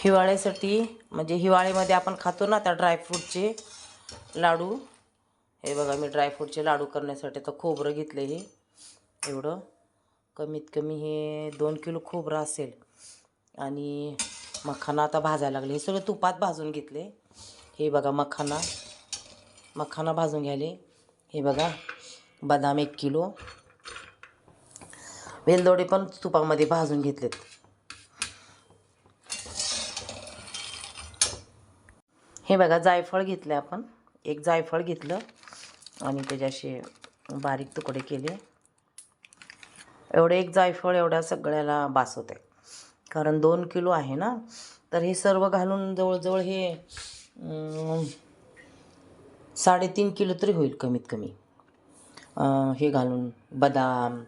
हिवाळ्यासाठी म्हणजे हिवाळ्यामध्ये आपण खातो ना त्या ड्रायफ्रूटचे लाडू. हे बघा मी ड्रायफ्रूटचे लाडू करण्यासाठी तर खोबरं घेतलं हे. एवढं. कमीत कमी हे दोन किलो खोबरं असेल. आणि मखाना आता भाजायला लागले. हे सगळं तुपात भाजून घेतले. हे बघा मखाना. मखाना भाजून घ्यायले. हे बघा बदाम एक किलो. वेलदोडे पण तुपामध्ये भाजून घेतलेत. हे बघा जायफळ घेतलं आपण. एक जायफळ घेतलं आणि त्याच्याशी बारीक तुकडे केले. एवढे एक जायफळ एवढ्या सगळ्याला बास होते कारण दोन किलो आहे ना तर हे सर्व घालून जवळजवळ हे साडेतीन किलो तरी होईल कमीत कमी. हे घालून बदाम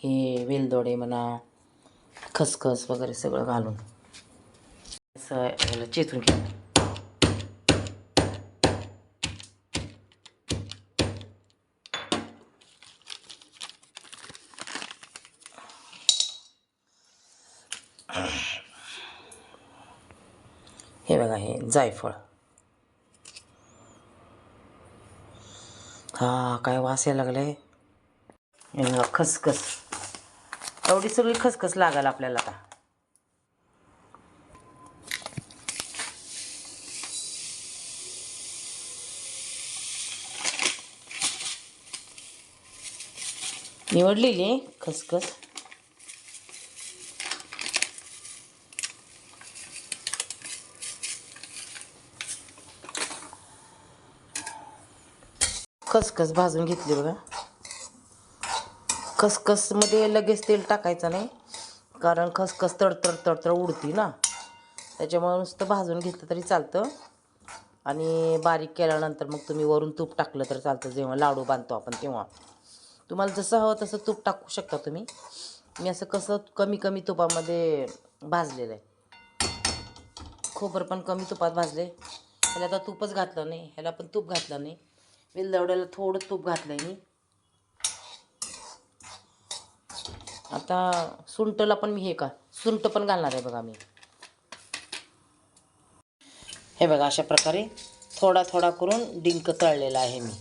हे वेलदोडे म्हणा खसखस वगैरे सगळं घालून. असं ह्याला चेचून घ्या हे बघा हे जायफळ. हा काय वास यायला लागलंय. बघा, खसखस. एवढी सगळी खसखस लागेल आपल्याला आता. निवडलेली खसखस. खसखस भाजून घेतली बघा. खसखसमध्ये लगेच तेल टाकायचं नाही. कारण खसखस तडतड तडतड उडती ना. त्याच्यामुळे नुसतं भाजून घेतलं तरी चालतं. आणि बारीक केल्यानंतर मग तुम्ही वरून तूप टाकलं तर चालतं. जेव्हा लाडू बांधतो आपण तेव्हा. तुम्हाला जसं हवं तसं तूप टाकू शकता तुम्ही. मी असं कसं कमी कमी तुपामध्ये भाजलेलं आहे. खोबर पण कमी तुपात भाजले ह्याला तर तूपच घातलं नाही. ह्याला पण तूप घातलं नाही. वेलदवड्याला थोडं तूप घातलं आहे मी. आता सुंटला पण मी हे का सुंट पण घालणार आहे बघा मी. हे बघा अशा प्रकारे थोडा थोडा करून डिंक तळलेला आहे मी.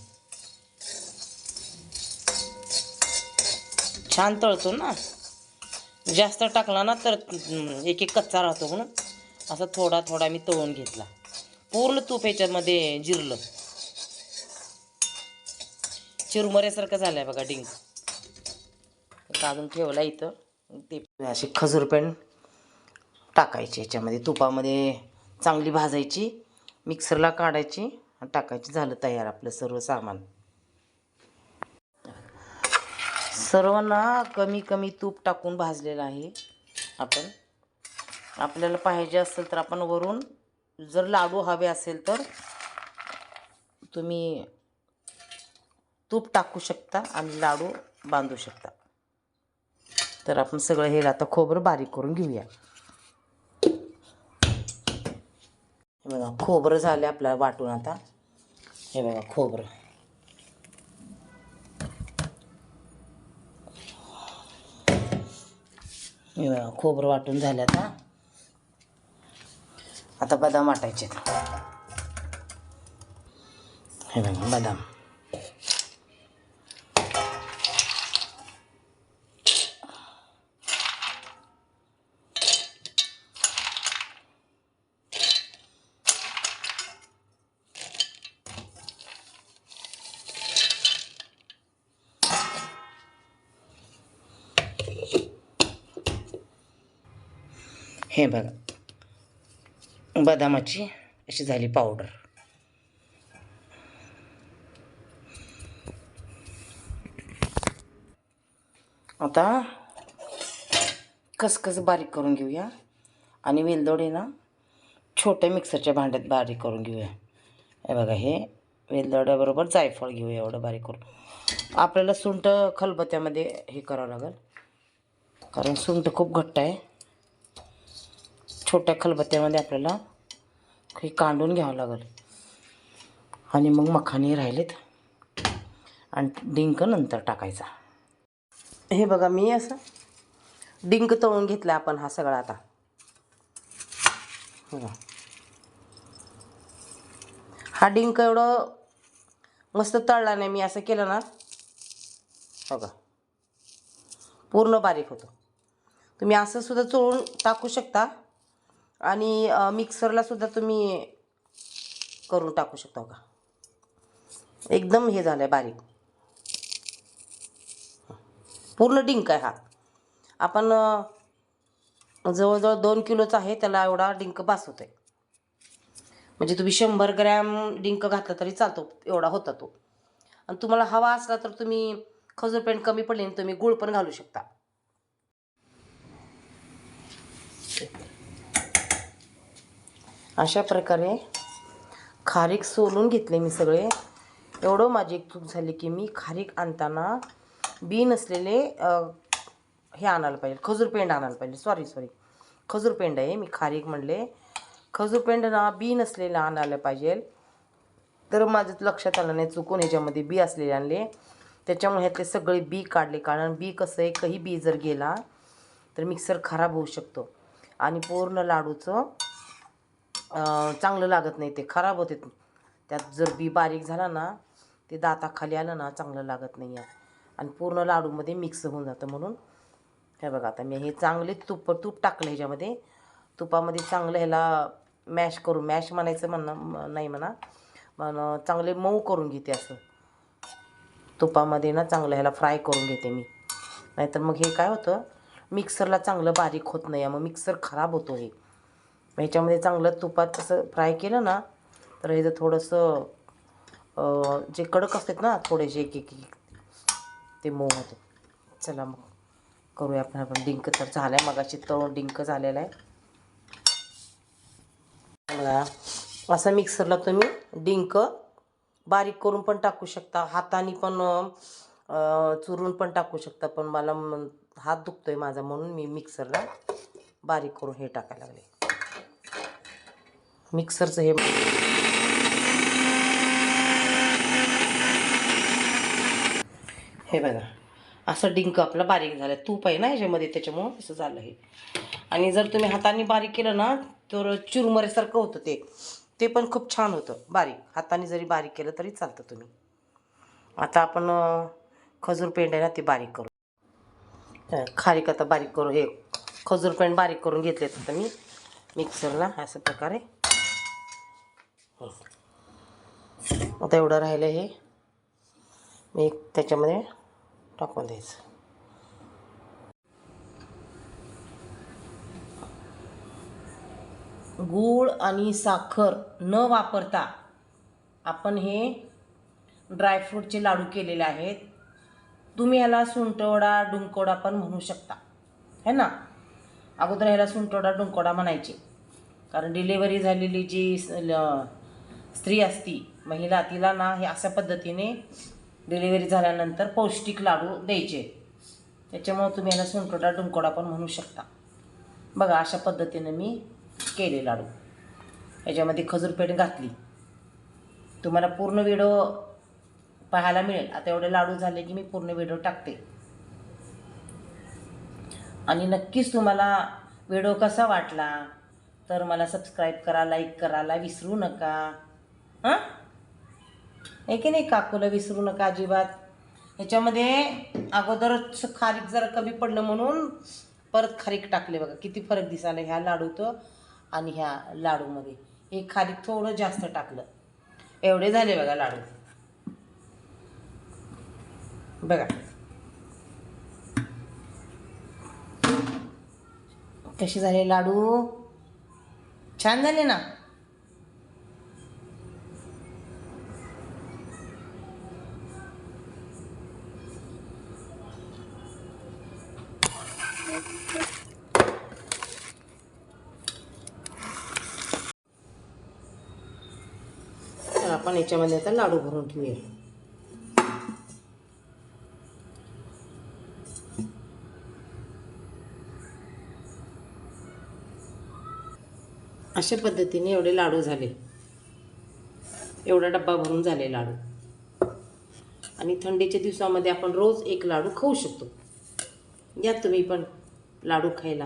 छान तळतो ना. जास्त टाकला ना तर एक एक कच्चा राहतो म्हणून. असा थोडा थोडा मी तळून घेतला. पूर्ण तूप ह्याच्यामध्ये जिरलं. चिरमुऱ्यासारखं झालं आहे बघा डिंग. काढून ठेवला इथं. ते अशी खजूर पेंड टाकायची याच्यामध्ये. तुपामध्ये चांगली भाजायची मिक्सरला काढायची आणि टाकायची. झालं तयार आपलं सर्व सामान. सर्वांना कमी कमी तूप टाकून भाजलेलं आहे आपण. आपल्याला पाहिजे असेल तर आपण वरून जर लाडू हवे असेल तर तुम्ही तूप टाकू शकता आणि लाडू बांधू शकता. तर आपण सगळं हे आता खोबरं बारीक करून घेऊया. हे बघा खोबरं झालं आपल्याला वाटून आता. हे बघा खोबरं. हे बघा खोबरं वाटून झालं आता. आता बदाम वाटायचे. हे बघा बदाम. हे बघा. बदामाची अशी झाली पावडर आता खसखस बारीक करून घेऊया. आणि वेलदोडे ना छोट्या मिक्सरच्या भांड्यात बारीक करून घेऊया. हे बघा हे वेलदोड्याबरोबर जायफळ घेऊया एवढं बारीक करून. आपल्याला सुंठ खलबत्यामध्ये हे करावं लागेल. कारण सुंठ खूप घट्ट आहे. छोट्या खलबत्त्यामध्ये आपल्याला हे कांडून घ्यावं लागेल. आणि मग मखाने राहिलेत. आणि डिंक नंतर टाकायचा. हे बघा मी असं डिंक तळून घेतला आपण हा सगळा आता. बघा. हा डिंक एवढं मस्त तळला नाही मी असं केलं ना. बघा. पूर्ण बारीक होतो. तुम्ही असं सुद्धा चोळून टाकू शकता. आणि मिक्सरला सुद्धा तुम्ही करून टाकू शकता का एकदम हे झालं आहे बारीक. पूर्ण डिंक आहे हा. आपण जवळजवळ दोन किलोचा आहे त्याला एवढा डिंक बास होतो आहे म्हणजे तुम्ही शंभर ग्रॅम डिंक घातला तरी चालतो एवढा होता तो. आणि तुम्हाला हवा असला तर तुम्ही खजूर पेंट कमी पडले तुम्ही गुळ पण घालू शकता. अशा प्रकारे खारीक सोलून घेतले मी सगळे. एवढं माझी एक चूक झाली की मी खारीक आणताना बी नसलेले हे आणायला पाहिजे. खजूर पेंड आणायला पाहिजे. सॉरी सॉरी खजूर पेंड आहे मी खारीक म्हणले. खजूर पेंड ना बी नसलेलं आणायला पाहिजे. तर माझं लक्षात आलं नाही चुकून ह्याच्यामध्ये बी असलेले आणले. त्याच्यामुळे ह्यातले सगळे बी काढले. कारण बी कसं आहे काही बी जर गेला तर मिक्सर खराब होऊ शकतो. आणि पूर्ण लाडूचं चांगलं लागत नाही ते. खराब होते. त्यात जर बी बारीक झाला ना ते दाताखाली आलं ना चांगलं लागत नाही आहे आणि पूर्ण लाडूमध्ये मिक्स होऊन जातं म्हणून. हे बघा आता मी हे चांगले तुप तूप टाकलं ह्याच्यामध्ये. तुपामध्ये चांगलं ह्याला मॅश करू. मॅश म्हणायचं म्हणणं नाही म्हणा. पण चांगले मऊ करून घेते असं. तुपामध्ये ना चांगलं ह्याला फ्राय करून घेते मी. नाहीतर मग हे काय होतं? मिक्सरला चांगलं बारीक होत नाही. मग मिक्सर खराब होतो हे. मग ह्याच्यामध्ये चांगलं तुपात असं फ्राय केलं ना तर ह्याचं थोडंसं जे कडक असतात ना थोडेसे एक एक ते मऊ होतं चला मग करूया आपण आपण डिंक तर झालं आहे मगाशी तळून डिंक झालेला आहे. बघा असं मिक्सरला तुम्ही डिंक बारीक करून पण टाकू शकता. हाताने पण चुरून पण टाकू शकता. पण मला हात हात आहे माझा म्हणून मी मिक्सरला बारीक करून हे टाकायला लागले. मिक्सरचं हे हे बघा. असं डिंक आपलं बारीक झालं तूप आहे ना ह्याच्यामध्ये त्याच्यामुळं असं झालं हे. आणि जर तुम्ही हाताने बारीक केलं ना तर चुरमरेसारखं होतं ते. ते पण खूप छान होतं बारीक. हाताने जरी बारीक केलं तरी चालतं तुम्ही. आता आपण खजूर पेंड आहे ना ते बारीक करू. खारीक आता बारीक करू. हे खजूर पेंड बारीक करून घेतले तर मी. मिक्सरला अशा प्रकारे. आता एवढं राहिलं हे. मी त्याच्यामध्ये टाकून द्यायचं. गूळ आणि साखर न वापरता आपण हे ड्रायफ्रूटचे लाडू केलेले आहेत. तुम्ही ह्याला सुंटवडा डुंकोडा पण म्हणू शकता. है ना? अगोदर ह्याला सुंटवडा डुंकोडा म्हणायचे. कारण डिलेवरी झालेली जी स्त्री असती महिला तिला ना हे अशा पद्धतीने डिलिव्हरी झाल्यानंतर पौष्टिक लाडू द्यायचे. त्याच्यामुळं तुम्ही याला सुंटोडा डुंकोडा पण म्हणू शकता. बघा अशा पद्धतीने मी केले लाडू. याच्यामध्ये खजूर घातली. तुम्हाला पूर्ण व्हिडिओ पाहायला मिळेल. आता एवढे लाडू झाले की मी पूर्ण व्हिडिओ टाकते. आणि नक्कीच तुम्हाला व्हिडिओ कसा वाटला तर मला सबस्क्राईब करा लाईक करायला विसरू नका. हां? आहे की नाही काकूला विसरू नका अजिबात? ह्याच्यामध्ये अगोदरच खारीक जरा कमी पडलं म्हणून परत खारीक टाकले बघा. किती फरक दिसायला ह्या लाडूचं आणि ह्या लाडूमध्ये. हे खारीक थोडं जास्त टाकलं. एवढे झाले बघा लाडू. बघा. कसे झाले लाडू? छान झाले ना? आपण याच्यामध्ये आता लाडू भरून ठेवूया. अशा पद्धतीने एवढे लाडू झाले. एवढा डब्बा भरून झाले लाडू. आणि थंडीच्या दिवसामध्ये आपण रोज एक लाडू खाऊ शकतो. या तुम्ही पण लाडू खायला